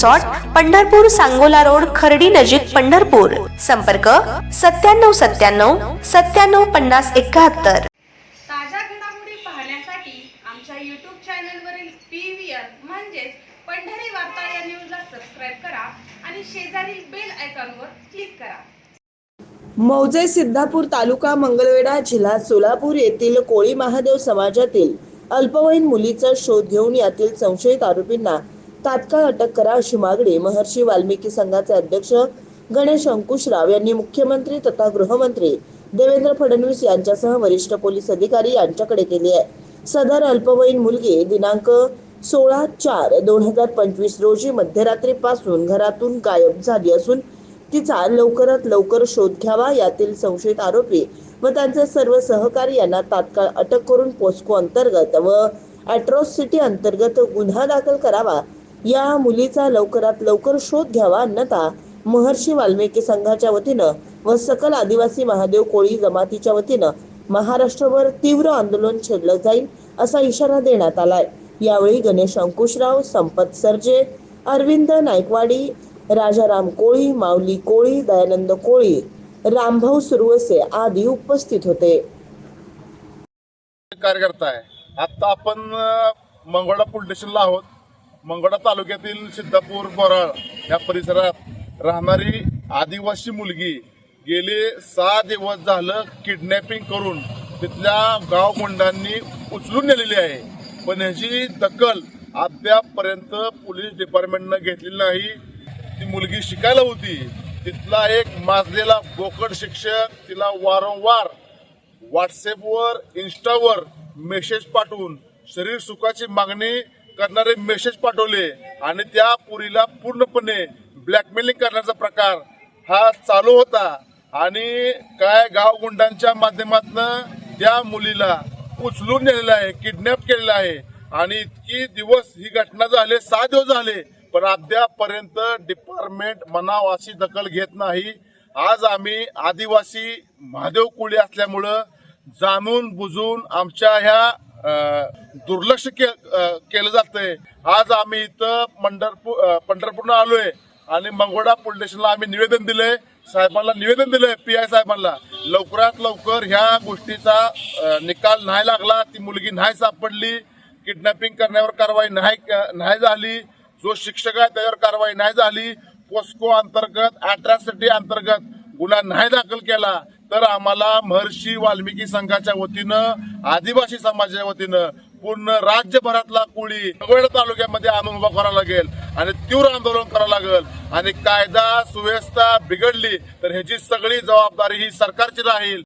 Resort Pandharpur Sangola road Khardi नजीक पंढरपूर. संपर्क सत्त्याण्णव सत्त्याण्णव सत्त्याण्णव पन्नास एकाहत्तर. ताज्या घडामोडी पाहण्यासाठी आमच्या यूट्यूब चॅनलवरील पी व्ही आर म्हणजेच पंढरी वार्ता या न्यूजला सबस्क्राईब करा आणि शेजारील बेल आयकॉनवर क्लिक करा. मौजे सिद्धापूर तालुका मंगळवेढा जिल्हा सोलापूर येथील कोळी महादेव समाजातील अल्पवयीन मुलीचा शोध घेऊन यातील संशयित आरोपींना तात्काळ अटक करा अशी मागणी महर्षी वाल्मिकी संघाचे अध्यक्ष गणेश अंकुशराव यांनी मुख्यमंत्री तथा गृहमंत्री देवेंद्र फडणवीस यांच्यासह वरिष्ठ पोलीस अधिकारी यांच्याकडे केली आहे. सदर अल्पवयीन मुलगी दिनांक सोळा चार दोन हजार पंचवीस रोजी मध्यरात्रीपासून घरातून गायब झाली असून तिचा लवकरात लवकर शोध घ्यावा यातील संशयित आरोपी व त्यांचे सर्व सहकारी यांना तात्काळ अटक करून पोस्को अंतर्गत व अॅट्रॉसिटी अंतर्गत गुन्हा दाखल करावा या मुलीचा लवकरात लवकर शोध घ्यावा अन्यथा महर्षी वाल्मिकी संघाच्या वतीनं व सकल आदिवासी महादेव कोळी जमातीच्या वतीनं महाराष्ट्रभर तीव्र आंदोलन छेडलं जाईल असा इशारा देण्यात आलाय. यावेळी गणेश अंकुशराव संपत सर्जे अरविंद नायकवाडी राजाराम कोळी माऊली कोळी दयानंद कोळी रामभाऊ सुरवसे आदी उपस्थित होते. कार्यकर्ता आहे. आता आपण मंगळा पोलीस स्टेशनला आहोत. मंगळा तालुक्यातील सिद्धापूर बोराळ या परिसरात राहणारी आदिवासी मुलगी गेले सहा दिवस झालं किडनॅपिंग करून तिथल्या गावगुंडांनी उचलून नेलेली आहे. पण ह्याची दखल अद्यापपर्यंत पोलीस डिपार्टमेंटनं घेतलेली नाही. ती मुलगी शिकायला होती. तिथला एक माजलेला बोकड शिक्षक तिला वारंवार व्हॉट्सअपवर इन्स्टावर मेसेज पाठवून शरीर सुखाची मागणी करणारे मेसेज पाठवले आणि त्या पुरीला पूर्णपणे ब्लॅकमेलिंग करण्याचा प्रकार हा चालू होता. आणि काय गाव गुंडांच्या माध्यमातून त्या मुलीला उचलून नेलेलं आहे किडनॅप केलेलं आहे. आणि इतकी दिवस ही घटना झाली सहा दिवस झाले पण अद्यापर्यंत डिपार्टमेंट मनाव अशी दखल घेत नाही. आज आम्ही आदिवासी महादेव कुळी असल्यामुळं जाणून बुजून आमच्या ह्या दुर्लक्ष के, केलं जातंय. आज आम्ही इथं पंढरपूर पंढरपूरनं आलोय आणि मंगोडा पोलीस स्टेशनला आम्ही निवेदन दिलंय. साहेबांना निवेदन दिलंय पी आय साहेबांना. लवकरात लवकर ह्या गोष्टीचा निकाल नाही लागला ती मुलगी नाही सापडली किडनॅपिंग करण्यावर कारवाई नाही नाही झाली जो शिक्षक आहे त्याच्यावर कारवाई नाही झाली पोस्को अंतर्गत अॅट्रॉसिटी अंतर्गत गुन्हा नाही दाखल केला तर आम्हाला महर्षी वाल्मिकी संघाच्या वतीनं आदिवासी समाजाच्या वतीनं पूर्ण राज्यभरातला कोळी सगळ्या तालुक्यामध्ये आणून उभा करावा लागेल आणि तीव्र आंदोलन करावं लागेल. आणि कायदा सुव्यवस्था बिघडली तर ह्याची सगळी जबाबदारी ही सरकारची राहील.